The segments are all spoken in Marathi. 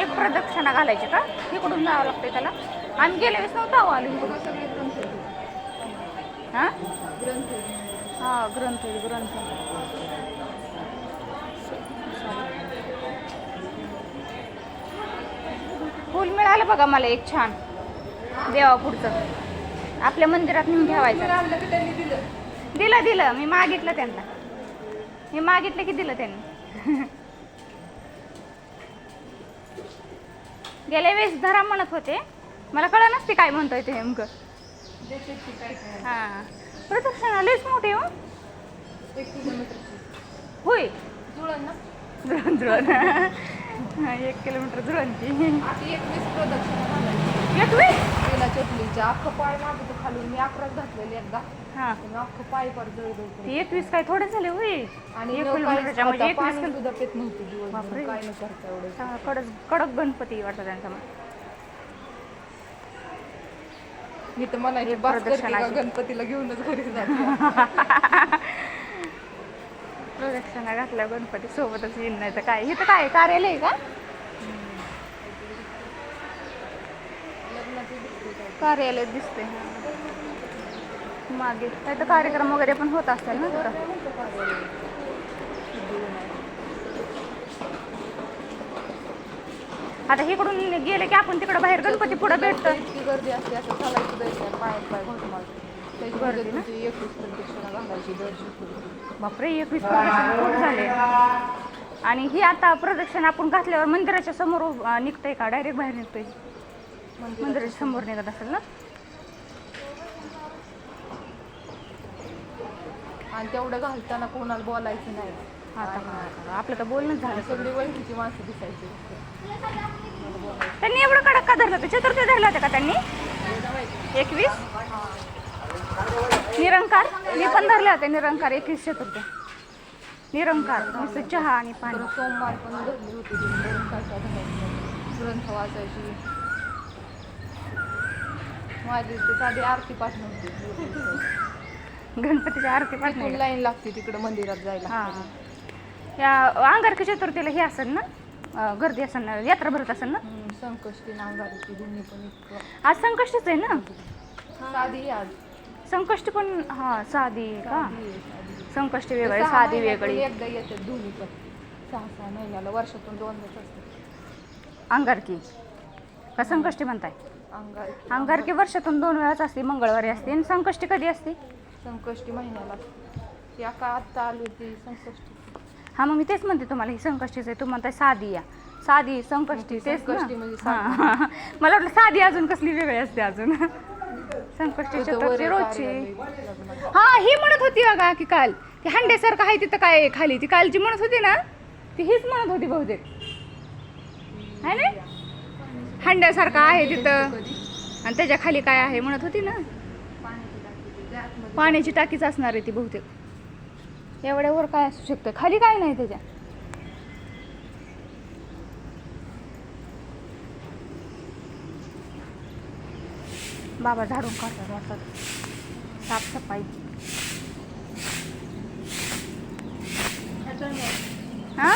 एक प्रदक्षिणा घालायची का? इकडून जावं लागतंय त्याला. आम्ही गेल्या वेळेस नव्हतं आहो आलो हा? हा ग्रंथ ग्रंथ फुल मिळालं बघा मला एक छान. देवा पुढचं. आपल्या मंदिरात नेऊन ठेवायचं. दिलं दिलं. मी मागितलं त्यांना. मी मागितलं की दिलं त्यांनी. गेल्या वेळेस धरा म्हणत होते. मला कळ नसते काय म्हणतोय ते नेमकं. हा. प्रदक्षिणा लयच मोठे हो. होय. जुळण जुळण. हा, एक किलोमीटर जुळणची. एकवीस प्रदक्षिणा एकवीस? तेला चटणीच्या अख्खं पाय मागे तर खालून मी अकराच घातलेले एकदा. हा. पण अख्खं पाय पर जळजळ एकवीस काय थोडे झाले होय? आणि एक किलोमीटरच्या म्हणजे एकवीस किलो सुद्धा पेत नव्हती दिवसभर. बापरे. काय न करता एवढं. चांगला कडक कडक गणपती वाटतं त्यांचा मग. मी तर बस करते का? प्रदक्षिणाची. गणपतीला घेऊनच घरी जाते. प्रदक्षिणा घातल्या गणपती सोबतच येईन नाही तर काय? इथं काय? कार्यालय आहे का? कार्यालय दिसते मागे. काय तर कार्यक्रम वगैरे पण होत असतील ना तिथं. आता इकडून गेले की आपण तिकडं बाहेर गणपती पुढे भेटतो. इतकी गर्दी असते असं चालायचं द्यायचं पाय पाय गर्दी ना? तुमची एकवीस प्रदक्षिणा घालायची. बापरे एकवीस प्रदक्षिणा खूप झाले. आणि ही आता प्रदक्षिणा आपण घातल्यावर मंदिराच्या समोर निघतंय का? डायरेक्ट बाहेर निघतोय. मंदिराच्या समोर निघत असेल ना? आणि तेवढं घालताना कोणाला बोलायचं नाही. आता? आपलं तर बोलणंच झालं. सगळी ओळखीची माणसं दिसायची. त्यांनी एवढं कडक का धरलं होतं? चतुर्थी धरलं होतं का त्यांनी? एकवीस? निरंकार? मी पण धरले होते निरंकार. एकवीस चतुर्थी निरंकार. नुसतं चहा आणि पाणी. सोमवार पण धरली होती ती. ग्रंथ वाचायची. माझी ती साधी आरती पाठ नव्हती. गणपतीची आरती पाठवली लाईन लागते तिकडे मंदिरात जायला. हा या अंगारकी चतुर्थीला हे असेल ना? अं, गर्दी असेल ना? यात्रा भरत असेल ना? हम्म, संकष्टी नांगारीची दोन्ही पण इतकं. आज संकष्टीच आहे ना? साधी आज. संकष्टी पण हा साधी का? साधी आहे, साधी. संकष्टी वेगळी सहा साधी महिन्यातून वेगळी. एकदा येतात दोन्ही पण. सहा सहा महिन्याला वर्षातून दोनदाच असते अंगारकी. का संकष्टी म्हणताय? अंगार अंगारकी वर्षातून दोन वेळाच असते मंगळवारी असते. आणि संकष्टी कधी असते? संकष्टी महिन्याला. ती आता आत्ता आली होती संकष्टी. हा मग मी तेच म्हणते तुम्हाला ही संकष्टीच आहे. तू म्हणताय साधी या. साधी संकष्टी तेच ना. संकष्टी म्हणजे हा. मला वाटलं साधी अजून कसली वेगळी असते अजून. संकष्टी तिथं वर रोजची कार्यालय. हा ही म्हणत होती बघा की काल. ती हंड्यासारखं आहे तिथं काय आहे खाली. ती कालची म्हणत होती ना ती हीच म्हणत होती बहुतेक. है ना हंड्यासारखं आहे तिथं. आणि त्याच्याखाली काय आहे म्हणत होती ना पाण्याची टाकी ती आतमध्ये पाण्याची टाकीच असणार आहे ती बहुतेक. एवढ्यावर काय असू शकतं? खाली काय नाही त्याच्या? बाबा झाडून काढतात वाटतात साफसफाई. हा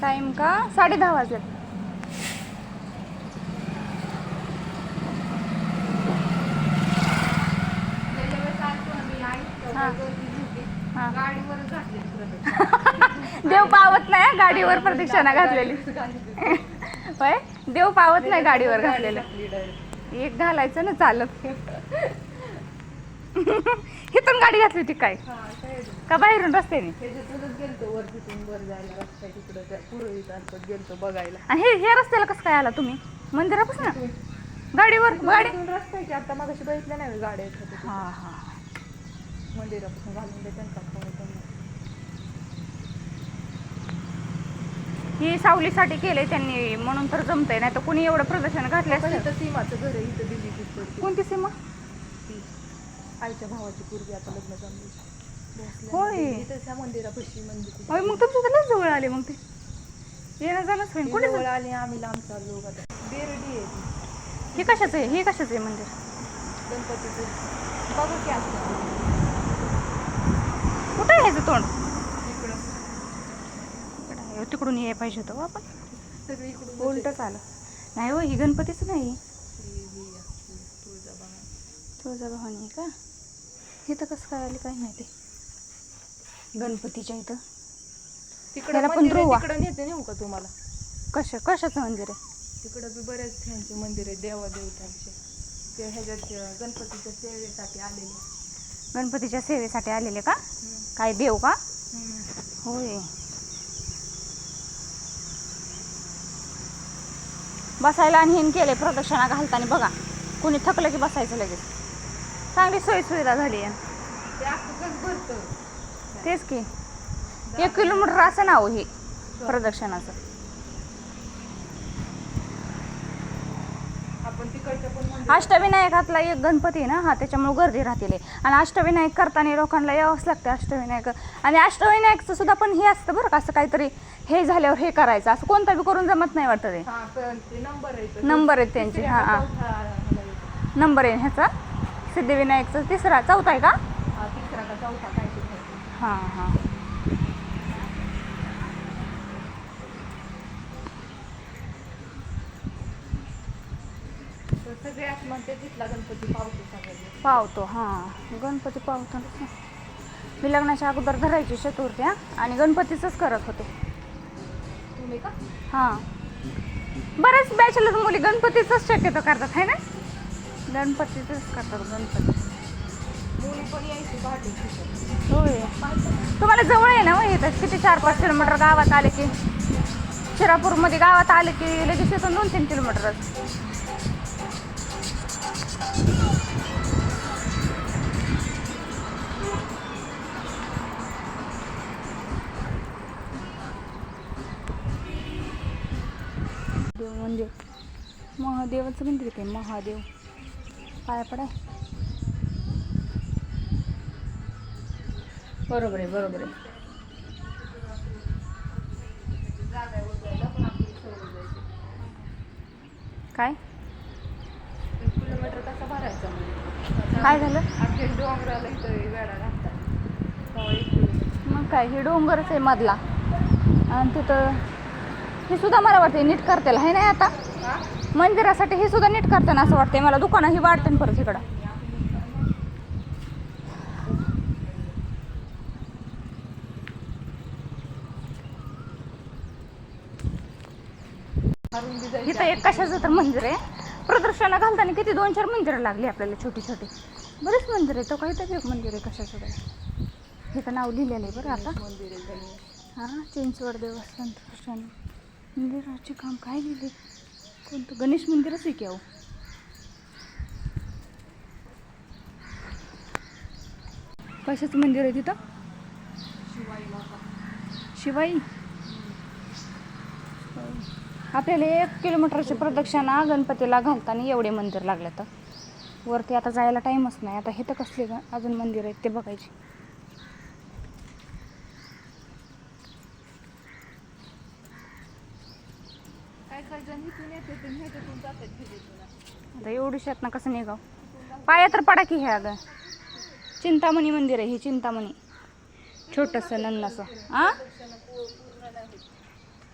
टाइम का? साडे दहा वाजले हा. हा. गाडीवरच घातली प्रदक्षिणा. देव पावत नाही गाडीवर प्रदक्षिणा घातलेली. होय? देव पावत नाही गाडीवर घातलेलं. एक घालायचं ना चालत. इथून गाडी घातली होती काय? का बाहेरून रस्त्याने? आणि हे हे रस्त्याला कसं काय आला तुम्ही? मंदिरापासून? गाडीवर गाडी तिथून रस्ता आहे की? आता मग बघितलं नाही गाड्या. मंदिरापासून घालून दे त्यांचा फोन येतो मग. ही सावलीसाठी केलंय त्यांनी म्हणून तर जमतंय नाही तर कुणी एवढं प्रदर्शन घातले पण असतं इथं सीमाचं घर आहे इथं दिल्ली तिथं कोणती सीमा? ती आईच्या भावाची पूर्वी आता लग्न जमली होय. इथं त्या मंदिरापाशी मंदिर होय मग तुमच्या तर लस जवळ आले मग ते. येणं जाणंच होईल कुठे जवळ आली आम्ही लांब चाललो आता. बेरडी आहे ती. हे कशाचं आहे? हे कशाचं आहे मंदिर? गणपतीचं. बघू की असं. कुठं आहे ह्याचं तोंड? तिकडून ये पाहिजे होतं हो आपण. उलटच आलं नाही हो ही गणपतीच नाही. तुळजाभवानी का? इथं कसं काय आली काय माहिती. गणपतीच्या इथं. तिकडं पण. तिकडं नेते नेऊ का तुम्हाला? कशा कशाचं मंदिर आहे? तिकडं बी बरेच त्यांचे मंदिर आहे देवादेवतांचे ते ह्याच्यात गणपतीच्या सेवेसाठी आलेले. गणपतीच्या सेवेसाठी आलेले का? काय देव का? होय. बसायला आणि हिन केले प्रदक्षिणा घालताना. बघा कोणी थकलं की बसायचं लगेच. चांगली सोयी सुविधा झाली आहे. तेच की. एक किलोमीटर असं नाव हे प्रदक्षिणाचं अष्टविनायकातला एक गणपती आहे ना हा त्याच्यामुळे गर्दी राहतील. आणि अष्टविनायक करताना लोकांना यावंच लागतं अष्टविनायक. आणि अष्टविनायकचं सुद्धा पण हे असतं बरं का असं काहीतरी हे झाल्यावर हे करायचं. असं कोणतं बी करून जमत नाही वाटतं ते. हा पण ते नंबर आहे तो. नंबर आहेत त्यांचे हां हां. चौथा ह्याला येतो. नंबर आहे ह्याचा? सिद्धिविनायकचा. तिसरा चौथा आहे का? हा, तिसरा का चौथा काय ते ठरतं. हां हां. तर सगळ्यात म्हणते तिथला गणपती पावतो पावतो हां. गणपती पावतो. मी लग्नाच्या अगोदर धरायची चतुर्थी हां. आणि गणपतीचंच करत होते. तुम्ही का? हां. बऱ्याच बॅचलर मुली गणपतीचंच शक्यतो करतात है ना? गणपतीचंच करतात गणपती. मुली पण यायची पहाटे तिथं. होय. तुम्हाला जवळ आहे ना होय इथं? किती चार पाच किलोमीटर गावात आले की? शिरापूरमध्ये गावात आले की लगेच इथून दोन तीन किलोमीटरच मंदिर महादेवाचं मंदिर ते महादेव. पाया पडाय. बरोबर आहे बरोबर आहे. काय? किलोमीटर कसा भरायचा म्हणजे? काय झालं? डोंगराला इथं वेळा लागतात. मग काय हे डोंगरच आहे मधला. आणि तिथं हे सुद्धा मला वाटते नीट करतेल. आहे नाही आता? मंदिरासाठी हे सुद्धा नीट करताना असं वाटतंय मला. दुकानं ही वाढते परत इकडं. इथं एक कशाचं तर मंदिर आहे. प्रदर्शना घालताना किती? दोन चार मंदिरं लागली आपल्याला छोटी छोटी बरेच मंदिर आहे तो काहीतरी एक मंदिर आहे कशाचं तरी इथं नाव लिहिलेलं आहे बरं आता. हां चिंचवड देवस्थान मंदिराचे काम काय लिहिले? कोणतं? गणेश मंदिरच आहे की अहो? कशाचं मंदिर आहे तिथं? शिवाई आपल्याला एक किलोमीटरची प्रदक्षिणा गणपतीला घालताना एवढे मंदिर लागले तर. वरती आता जायला टाईमच नाही. आता हे तर कसले अजून मंदिर आहेत ते बघायचे काय काय जण इथून येते ते ह्याच्यातून जातात भिजेतून आता एवढीशात ना कसं निघाव? पाया तर पडा की हे अगं. चिंतामणी मंदिर आहे हे चिंतामणी. छोटंसं नन्नाचं आ?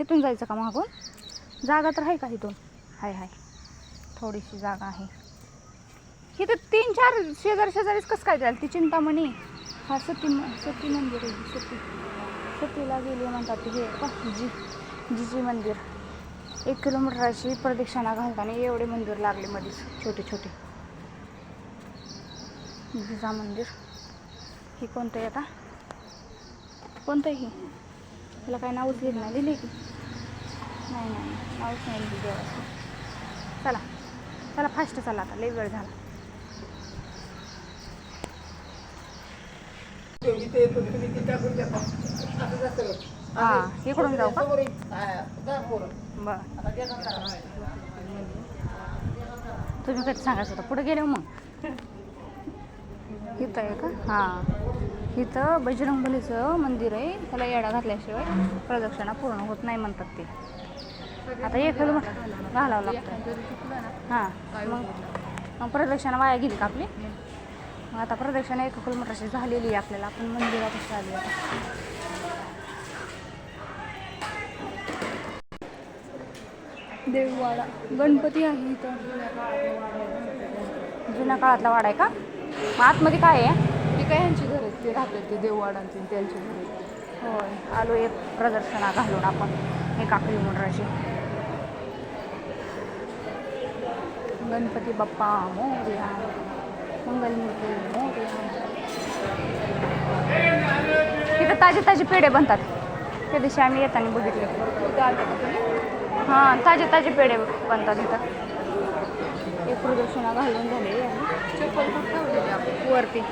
इथून जायचं का मागून? जागा तर आहे का इथून? हाय हाय. थोडीशी जागा आहे. इथं तीन चार शेजारी शेजारीच कसं काय द्याल ती चिंतामणी? हा सती सती मंदिर आहे सती. सतीला गेली म्हणतात हे जी जी जिजी मंदिर. एक किलोमीटरची प्रदक्षिणा घालताना एवढे मंदिर लागले मध्येच छोटे छोटे. जिजा मंदिर. हे कोणतं आहे आता? कोणतं आहे हे? त्याला काय नावच लिहिलं नाही लिहिले की? नाही नाही नावच नाही लिहिलं देवाचं. चला चला फास्ट चला आता लई वेळ झाला. हां इकडून जाऊ का? बरं. तुम्ही कधी सांगायचं होतं? पुढे गेले हो मग. इथं आहे का? हां. इथं बजरंगबलीचं मंदिर आहे. त्याला येडा घातल्याशिवाय प्रदक्षिणा पूर्ण होत नाही म्हणतात ते. आता एक घालावं लागतं. हां. मग मग प्रदक्षिणा वाया गेली का आपली? मग आता प्रदक्षिणा एक किलोमीटरची झालेली आहे आपल्याला. आपण मंदिरापाशी आली आता देववाडा. गणपती आहे इथं. जुन्या काळातला वाडा आहे का? मग आतमध्ये काय आहे? ते काय यांची घर आहेत? ते राहतात ते देववाडांचे त्यांची घर आहेत. होय. आलो एक प्रदर्शना घालून आपण. हे काकडी मुंडराची गणपती बाप्पा मोरया. मंगलमूर्ती मोरया. तिथं ताजे ताजे पेढे बनतात. त्या दिवशी आम्ही येताना बघितले. हां ताजे ताजे पेढे बनतात इथं. एक प्रदर्शना घालून झाले. चप्पल कुठं वरती.